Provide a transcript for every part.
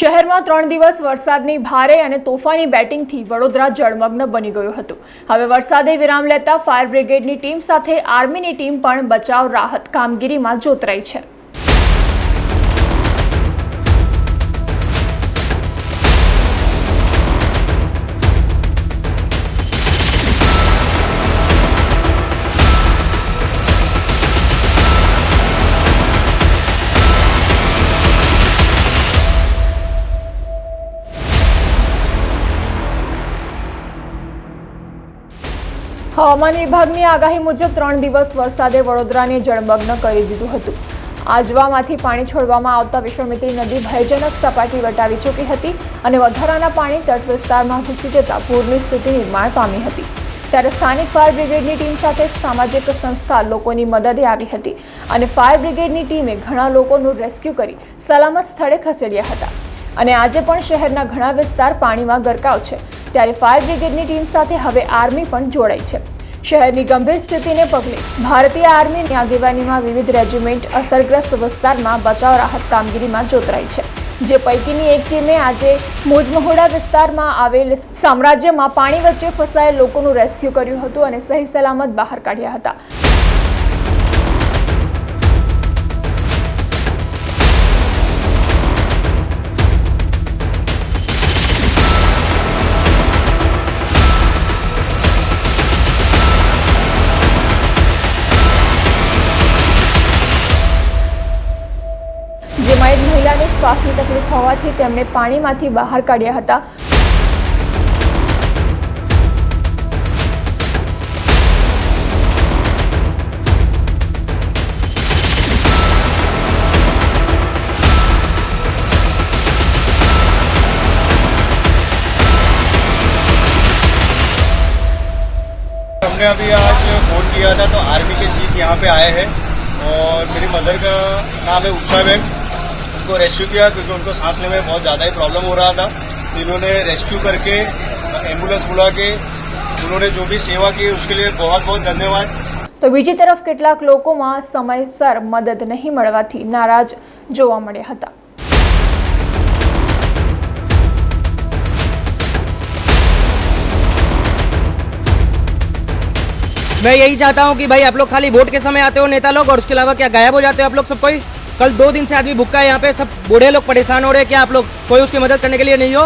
શહેરમાં ત્રણ દિવસ વરસાદની ભારે અને તોફાની બેટિંગથી વડોદરા જળમગ્ન બની ગયું હતું. હવે વરસાદે વિરામ લેતા ફાયર બ્રિગેડની ટીમ સાથે આર્મીની ટીમ પણ બચાવ રાહત કામગીરીમાં જોતરાઈ છે. હવામાન વિભાગની આગાહી મુજબ ત્રણ દિવસ વરસાદે વડોદરાને જળમગ્ન કરી દીધું હતું. આજવામાંથી પાણી છોડવામાં આવતા વિશ્વામિત્રી નદી ભયજનક સપાટી વટાવી ચૂકી હતી અને વધારાના પાણી તટ વિસ્તારમાં ઘૂસી જતા પૂરની સ્થિતિ નિર્માણ પામી હતી. ત્યારે સ્થાનિક ફાયર બ્રિગેડની ટીમ સાથે સામાજિક સંસ્થા લોકોની મદદે આવી હતી અને ફાયર બ્રિગેડની ટીમે ઘણા લોકોનું રેસ્ક્યુ કરી સલામત સ્થળે ખસેડ્યા હતા. અને આજે પણ શહેરના ઘણા વિસ્તાર પાણીમાં ગરકાવ છે. ત્યારે ફાયર બ્રિગેડની ટીમ સાથે હવે આર્મી પણ જોડાઈ છે. શહેરની ગંભીર સ્થિતિને પગલે ભારતીય આર્મીની આગેવાનીમાં વિવિધ રેજિમેન્ટ અસરગ્રસ્ત વિસ્તારમાં બચાવ રાહત કામગીરીમાં જોતરાઈ છે. જે પૈકીની એક ટીમે આજે મોજમહોડા વિસ્તારમાં આવેલ સામ્રાજ્યમાં પાણી વચ્ચે ફસાયેલ લોકોનું રેસ્ક્યુ કર્યું હતું અને સહી સલામત બહાર કાઢ્યા હતા. શ્વાસની તકલીફ હોવાથી તેમણે પાણીમાંથી બહાર કાઢ્યા હતા हमने अभी आज फ़ोन किया था तो आर्मी के चीफ यहाँ पे आए हैं और मेरी मदर का नाम है उषा बेन उनको रेस्क्यू किया क्योंकि उनको सांस लेने में बहुत ज़्यादा ही प्रॉब्लम हो रहा था तो इन्होंने रेस्क्यू करके एम्बुलेंस बुला के उन्होंने जो भी सेवा की उसके लिए बहुत बहुत धन्यवाद તો બીજી તરફ કેટલાક લોકોમાં સમયસર મદદ નહીં મળવાથી નારાજ જોવા મળ્યા હતા मैं यही चाहता हूँ कि भाई आप लोग खाली वोट के समय आते हो नेता लोग और उसके अलावा क्या गायब हो जाते हो आप लोग सब कोई कल दो दिन से आदमी भुक्का है यहाँ पे सब बूढ़े लोग परेशान हो रहे हैं। क्या आप लोग कोई उसकी मदद करने के लिए नहीं हो?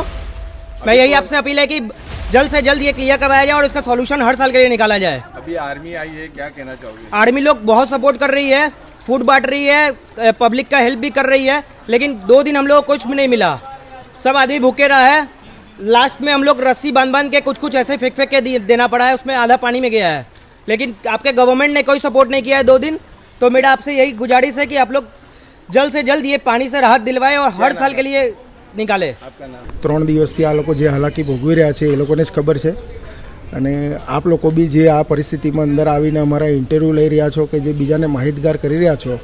मैं यही आपसे अपील है कि जल्द से जल्द ये क्लियर करवाया जाए और इसका सॉल्यूशन हर साल के लिए निकाला जाए। अभी आर्मी आई है क्या कहना चाहोगे? आर्मी लोग बहुत सपोर्ट कर रही है फ़ूड बांट रही है पब्लिक का हेल्प भी कर रही है लेकिन दो दिन हम लोग को कुछ भी नहीं मिला। सब आदमी भूखे रहा है। लास्ट में हम लोग रस्सी बाँध बाँध के कुछ कुछ ऐसे फेंक फेंक के देना पड़ा है उसमें आधा पानी में गया है। लेकिन आपके गवर्नमेंट ने कोई सपोर्ट नहीं किया है दो दिन तो मेरा आपसे यही गुजारिश है कि आप लोग જલ્દ સે જલ્દ યે પાણી સે રાહત દિલવાએ ઓર હર સાલ કે લિયે નિકાલે. ત્રણ દિવસથી આ લોકો જે હાલાકી ભોગવી રહ્યા છે એ લોકોને જ ખબર છે. અને આપ લોકો બી જે આ પરિસ્થિતિમાં અંદર આવીને અમારા ઇન્ટરવ્યૂ લઈ રહ્યા છો કે જે બીજાને માહિતગાર કરી રહ્યા છો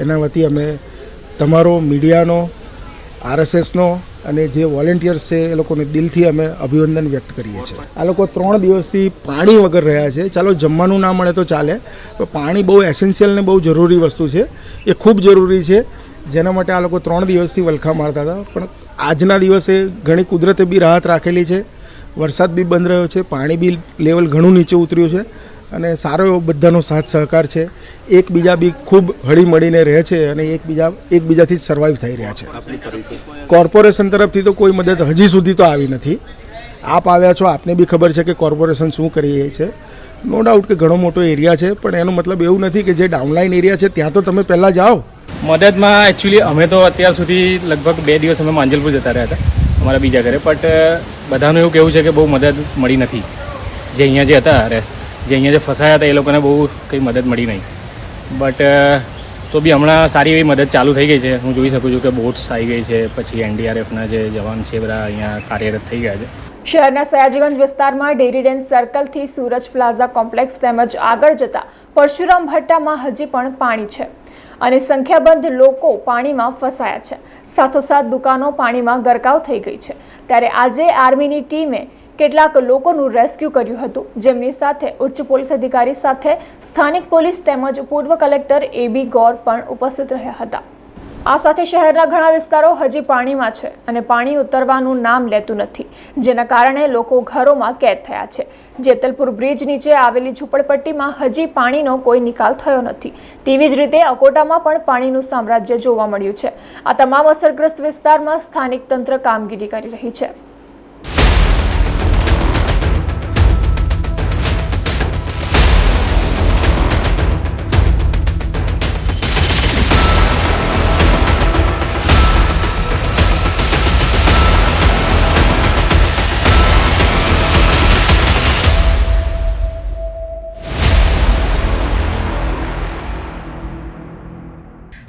એના વતી અમે તમારો મીડિયાનો આરએસએસનો અને જે વોલેન્ટિયર્સ છે, એ લોકોને દિલથી અમે અભિનંદન વ્યક્ત કરીએ છીએ. આ લોકો ત્રણ દિવસથી પાણી વગર રહ્યા છે. ચાલો, જમવાનું ના મળે તો ચાલે. પણ પાણી બહુ એસેન્શિયલ ને બહુ જરૂરી વસ્તુ છે. એ ખૂબ જરૂરી છે. જેના માટે આ લોકો ત્રણ દિવસથી વલખા મારતા હતા. પણ આજના દિવસે ઘણી કુદરતે બી રાહત રાખેલી છે. વરસાદ બી બંધ રહ્યો છે. પાણી બી લેવલ ઘણું નીચે ઉતર્યું છે. અને સારો એવો બધાનો સાથ સહકાર છે. એકબીજા બી ખૂબ હળીમળીને રહે છે અને એકબીજા એકબીજાથી જ સર્વાઈવ થઈ રહ્યા છે. કોર્પોરેશન તરફથી તો કોઈ મદદ હજી સુધી તો આવી નથી. આપ આવ્યા છો આપને બી ખબર છે કે કોર્પોરેશન શું કરી રહી છે. નો ડાઉટ કે ઘણો મોટો એરિયા છે પણ એનો મતલબ એવું નથી કે જે ડાઉનલાઇન એરિયા છે ત્યાં તો તમે પહેલાં જાઓ. મદદમાં એકચ્યુઅલી અમે તો અત્યાર સુધી લગભગ બે દિવસ અમે માંજલપુર જતા રહ્યા હતા અમારા બીજા ઘરે. બટ બધાનું એવું કહેવું છે કે બહુ મદદ મળી નથી. જે અહીંયા જે હતા રેસ જે અહીંયા જે ફસાયા હતા એ લોકોને બહુ કંઈ મદદ મળી નહીં. બટ તો બી હમણાં સારી એવી મદદ ચાલુ થઈ ગઈ છે. હું જોઈ શકું છું કે બોટ્સ આવી ગઈ છે, પછી એનડીઆરએફના જે જવાન છે બધા અહીંયા કાર્યરત થઈ ગયા છે. શહેરના સયાજીગંજ વિસ્તારમાં ડેરી રેન્જ સર્કલથી સુરજ પ્લાઝા કોમ્પ્લેક્સ તેમજ આગળ જતા પરશુરામ ભટ્ટામાં હજી પણ પાણી છે અને સંખ્યાબંધ લોકો પાણીમાં ફસાયા છે. સાથોસાથ દુકાનો પાણીમાં ગરકાવ થઈ ગઈ છે. ત્યારે આજે આર્મીની ટીમે કેટલાક લોકોનું રેસ્ક્યુ કર્યું હતું. જેમની સાથે ઉચ્ચ પોલીસ અધિકારી સાથે સ્થાનિક પોલીસ તેમજ પૂર્વ કલેક્ટર એ બી ગૌર પણ ઉપસ્થિત રહ્યા હતા. આ સાથે શહેરના ઘણા વિસ્તારો હજી પાણીમાં છે અને પાણી ઉતરવાનું નામ લેતું નથી, જેના કારણે લોકો ઘરોમાં કેદ થયા છે. જેતલપુર બ્રિજ નીચે આવેલી ઝૂંપડપટ્ટીમાં હજી પાણીનો કોઈ નિકાલ થયો નથી. તેવી જ રીતે અકોટામાં પણ પાણીનું સામ્રાજ્ય જોવા મળ્યું છે. આ તમામ અસરગ્રસ્ત વિસ્તારમાં સ્થાનિક તંત્ર કામગીરી કરી રહી છે.